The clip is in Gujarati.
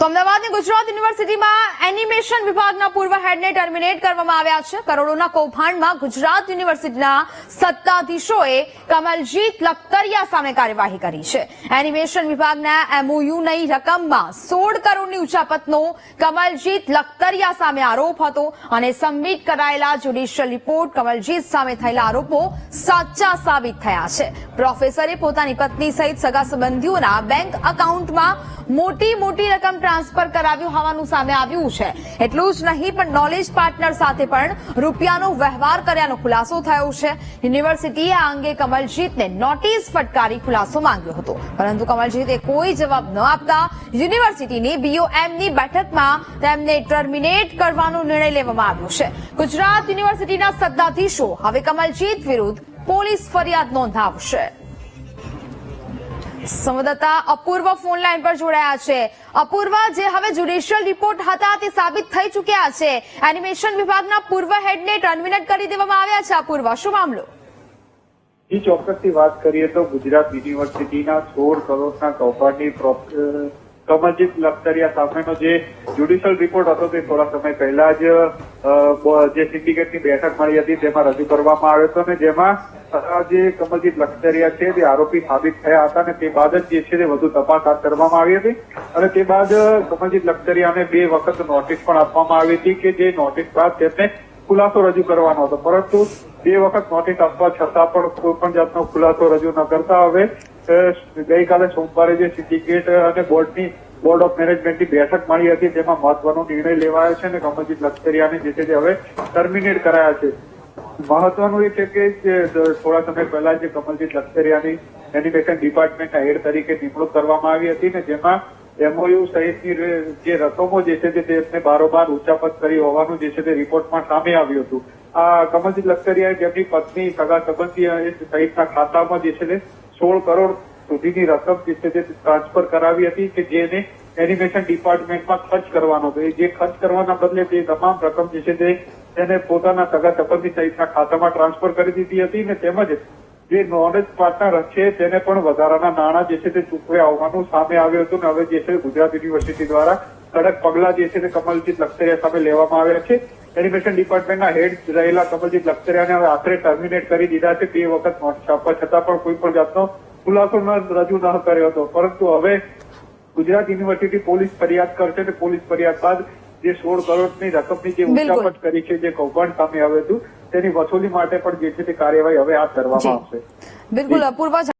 તો અમદાવાદની ગુજરાત યુનિવર્સિટીમાં એનિમેશન વિભાગના પૂર્વ હેડને ટર્મિનેટ કરવામાં આવ્યા છે. કરોડોના કૌભાંડમાં ગુજરાત યુનિવર્સિટીના સત્તાધીશોએ કમલજીત લખતરિયા સામે કાર્યવાહી કરી છે. એનિમેશન વિભાગના એમઓયુની રકમમાં સોળ કરોડની ઉચાપતનો કમલજીત લખતરિયા સામે આરોપ હતો અને સબમિટ કરાયેલા જ્યુડિશિયલ રિપોર્ટ કમલજીત સામે થયેલા આરોપો સાચા સાબિત થયા છે. પ્રોફેસરે પોતાની પત્ની સહિત સગા સંબંધીઓના બેંક એકાઉન્ટમાં મોટી મોટી રકમ ટ્રાન્સફર કરાવ્યું હોવાનું સામે આવ્યું છે. એટલું જ નહીં, પણ નોલેજ પાર્ટનર સાથે પણ રૂપિયાનો વ્યવહાર કર્યાનો ખુલાસો થયો છે. યુનિવર્સિટીએ આ અંગે કમલજીતને નોટિસ ફટકારી ખુલાસો માંગ્યો હતો. પરંતુ કમલજીતે કોઈ જવાબ ન આપતા યુનિવર્સિટીની બીઓએમની બેઠકમાં તેમને ટર્મિનેટ કરવાનો નિર્ણય લેવામાં આવ્યો છે. ગુજરાત યુનિવર્સિટીના સત્તાધીશો. હવે કમલજીત વિરુદ્ધ પોલીસ ફરિયાદ નોંધાવશે. સંવાદદાતા અપૂર્વ ફોન લાઈન પર જોડાયા છે. અપૂર્વ જે હવે જ્યુડિશિયલ રિપોર્ટ હતા તે સાબિત થઈ ચૂક્યા છે. એનિમેશન વિભાગના પૂર્વ હેડને ટર્મિનેટ કરી દેવામાં આવ્યા છે અપૂર્વ. શું મામલો? જી ચોક્કસથી વાત કરીએ તો ગુજરાત યુનિવર્સિટીના સોળ કરોડના અ, કમલજીત લખતરિયા સામેનો જે જ્યુડિશિયલ રિપોર્ટ હતો તે થોડા સમય પહેલા જ જે સિન્ડિકેટની બેઠક મળી હતી તેમાં રજૂ કરવામાં આવ્યો હતો અને જેમાં જે કમલજીત લખતરિયા છે તે આરોપી સાબિત થયા હતા અને તે બાદ જ જે છે તે વધુ તપાસ હાથ ધરવામાં આવી હતી. અને તે બાદ કમલજીત લખતરિયાને બે વખત નોટિસ પણ આપવામાં આવી હતી કે જે નોટિસ બાદ તેમને ખુલાસો રજૂ કરવાનો હતો. પરંતુ બે વખત નોટિસ આપવા છતાં પણ કોઈ પણ જાતનો ખુલાસો રજૂ ન કરતા હવે ગઈકાલે સોમવારે જે સિન્ડિકેટ અને બોર્ડની બોર્ડ ઓફ મેનેજમેન્ટની બેઠક મળી હતી તેમાં મહત્વનો નિર્ણય લેવાયો છે અને કમલજીત લખતરિયાને જે છે તે હવે ટર્મિનેટ કરાયા છે. મહત્વનું એ છે કે થોડા સમય પહેલા જે કમલજીત લખતરિયાની એનિમેશન ડિપાર્ટમેન્ટના હેડ તરીકે નિમણૂક કરવામાં આવી હતી ને જેમાં એમઓયુ સહિતની જે રકમો જે છે તે તેમને બારોબાર ઉચ્ચાપત કરી હોવાનું જે છે તે રિપોર્ટમાં સામે આવ્યું હતું. આ કમલજીત લખતરિયાએ જેમની પત્ની સગા સંબંધી સહિતના ખાતામાં જે છે તે સોળ કરોડ સુધીની રકમ જે છે તે ટ્રાન્સફર કરાવી હતી કે જેને એનિમેશન ડિપાર્ટમેન્ટમાં ખર્ચ કરવાનો હતો. જે ખર્ચ કરવાના બદલે તે તમામ રકમ જે છે તે તેને પોતાના સગા સંબંધી સહિતના ખાતામાં ટ્રાન્સફર કરી દીધી હતી અને તેમજ જે નોલેજ પાર્ટનર છે તેને પણ વધારાના નાણાં જે છે તે ચૂકવ્યા હોવાનું સામે આવ્યું હતું અને હવે જે છે ગુજરાત યુનિવર્સિટી દ્વારા કડક પગલાં જે છે તે કમલજીત લખતરિયા સામે લેવામાં આવ્યા છે. એનિમેશન ડિપાર્ટમેન્ટના હેડ રહેલા કમલજીત લખતરિયાને હવે આખરે ટર્મિનેટ કરી દીધા છે. બે વખત નોટિસ આપવા છતાં પણ કોઈ પણ જાતનો ખુલાસો રજૂ ન કર્યો હતો. પરંતુ હવે ગુજરાત યુનિવર્સિટી પોલીસ ફરિયાદ કરશે અને પોલીસ ફરિયાદ બાદ જે સોળ કરોડની રકમની જે ઉચાપટ કરી છે જે કૌભાંડ સામે આવ્યું હતું તેની વસૂલી માટે પણ જે છે તે કાર્યવાહી હવે હાથ ધરવામાં આવશે. બિલકુલ અપૂર્વ